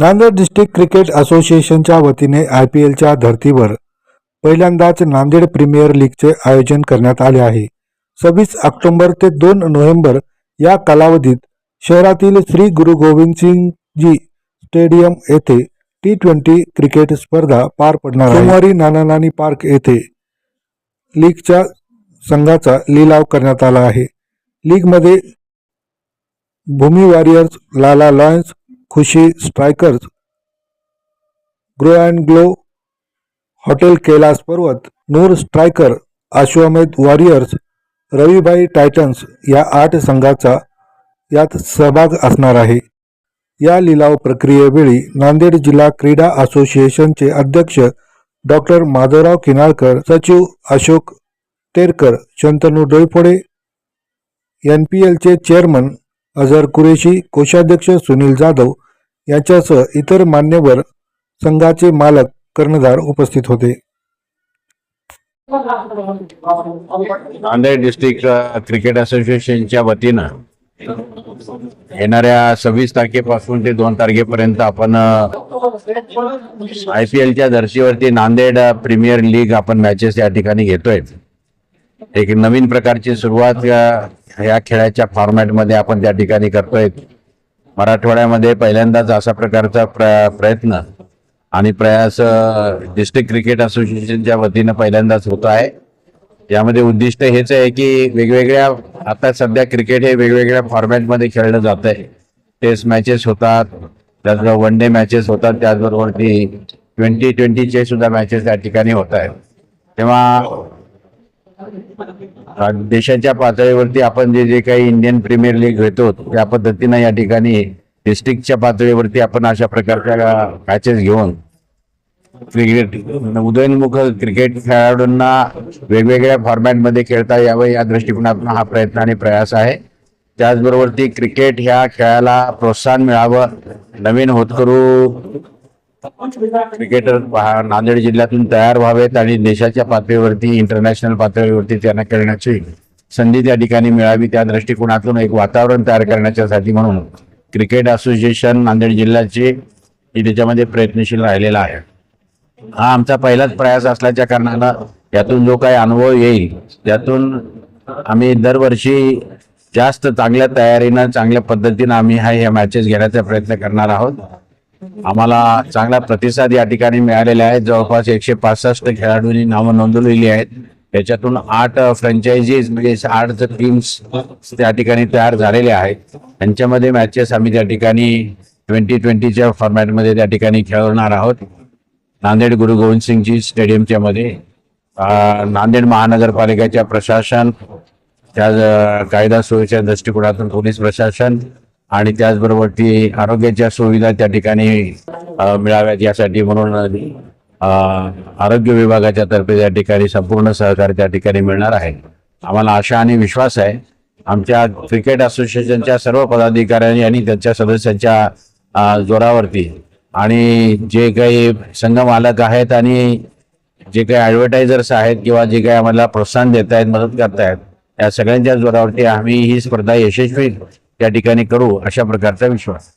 Nanded district cricket असोसिएशनच्या वतीने I P एलच्या धर्तीवर पहिल्यांदाच नांदेड प्रीमियर लीगचे आयोजन करण्यात आले आहे. सव्वीस ऑक्टोंबर ते दोन नोव्हेंबर या कालावधीत शहरातील श्री गुरु गोविंद सिंगजी स्टेडियम येथे टी ट्वेंटी क्रिकेट स्पर्धा पार पडणार सोमवारी नाना नानी पार्क येथे लीगच्या संघाचा लिलाव करण्यात आला आहे. लीगमध्ये Bhumi Warriors Lala Lions Khushi Strikers Grow and Glow Hotel Kailas Parvat Noor Striker Ashwamedh Warriors Ravibai Titans या आठ संघाचा यात सहभाग असणार आहे. या लिलाव प्रक्रियेवेळी नांदेड जिल्हा क्रीडा असोसिएशनचे अध्यक्ष डॉक्टर माधवराव किनाळकर सचिव अशोक तेरकर शंतनू डोईफोडे एन पी एलचे चेअरमन अझर कुरेशी कोषाध्यक्ष सुनील जाधव यांच्यासह इतर मान्यवर संघाचे मालक कर्णधार उपस्थित होते. नांदेड डिस्ट्रिक्ट क्रिकेट असोसिएशनच्या वतीनं येणाऱ्या सव्वीस तारखेपासून ते दोन तारखेपर्यंत आपण आय पी एलच्या धर्तीवरती नांदेड प्रीमियर लीग आपण मॅचेस या ठिकाणी घेतोय. एक नवीन प्रकारची सुरुवात या खेळाच्या फॉर्मॅटमध्ये आपण त्या ठिकाणी करतोय. मराठवाड्यामध्ये पहिल्यांदाच असा प्रकारचा प्र प्रयत्न आणि प्रयास डिस्ट्रिक्ट क्रिकेट असोसिएशनच्या वतीनं पहिल्यांदाच होत आहे. यामध्ये उद्दिष्ट हेच आहे की वेगवेगळ्या आता सध्या क्रिकेट हे वेगवेगळ्या फॉर्मॅटमध्ये खेळलं जात आहे. टेस्ट मॅचेस होतात त्याचबरोबर वन डे मॅचेस होतात त्याचबरोबर ती ट्वेंटी ट्वेंटीचे सुद्धा मॅचेस त्या ठिकाणी होत आहेत. तेव्हा देशाच्या पातळीवरती आपण जे जे काही इंडियन प्रीमियर लीग घेतो त्या पद्धतीनं या ठिकाणी डिस्ट्रिक्टच्या पातळीवरती आपण अशा प्रकारच्या मॅचेस घेऊन क्रिकेट उदयनमुख क्रिकेट खेळाडूंना वेगवेगळ्या फॉर्मॅटमध्ये खेळता यावं या दृष्टिकोनातून हा प्रयत्न आणि प्रयास आहे. त्याचबरोबर ती क्रिकेट ह्या खेळाला प्रोत्साहन मिळावं नवीन होतकरू क्रिकेटर नांदेड जिल्ह्यातून तयार व्हावेत आणि देशाच्या पातळीवरती इंटरनॅशनल पातळीवरती त्यांना करण्याची संधी त्या ठिकाणी मिळावी त्या दृष्टिकोनातून एक वातावरण तयार करण्याच्यासाठी म्हणून क्रिकेट असोसिएशन नांदेड जिल्ह्याचे त्याच्यामध्ये प्रयत्नशील राहिलेला आहे. हा आमचा पहिलाच प्रयास असल्याच्या कारणानं यातून जो काही अनुभव येईल त्यातून आम्ही दरवर्षी जास्त चांगल्या तयारीनं चांगल्या पद्धतीनं आम्ही हा ह्या मॅचेस घेण्याचा प्रयत्न करणार आहोत. आम्हाला चांगला प्रतिसाद या ठिकाणी मिळालेला आहे. जवळपास एकशे पासष्ट खेळाडूंनी नावं नोंदवलेली आहेत. त्याच्यातून आठ फ्रँचायझीज म्हणजे आठ टीम्स त्या ठिकाणी तयार झालेल्या आहेत. त्यांच्यामध्ये मॅचेस आम्ही त्या ठिकाणी ट्वेंटी ट्वेंटीच्या फॉर्मॅटमध्ये त्या ठिकाणी खेळवणार आहोत. नांदेड गुरु गोविंद सिंगजी स्टेडियमच्या मध्ये. नांदेड महानगरपालिकेच्या प्रशासन त्या कायदा सुव्यवस्थेच्या दृष्टिकोनातून पोलीस प्रशासन आणि त्याचबरोबर ती आरोग्याच्या सुविधा त्या ठिकाणी मिळाव्यात यासाठी म्हणून आरोग्य विभागाच्या तर्फे त्या ठिकाणी संपूर्ण सहकार्य त्या ठिकाणी मिळणार आहे. आम्हाला आशा आणि विश्वास आहे आमच्या क्रिकेट असोसिएशनच्या सर्व पदाधिकाऱ्यांनी आणि त्यांच्या सदस्यांच्या जोरावरती आणि जे काही संघ मालक आहेत आणि जे काही ॲडव्हर्टायझर्स आहेत किंवा जे काही आम्हाला प्रोत्साहन देत आहेत मदत करतायत या सगळ्यांच्या जोरावरती आम्ही ही स्पर्धा यशस्वी त्या ठिकाणी करू अशा प्रकारचा विश्वास.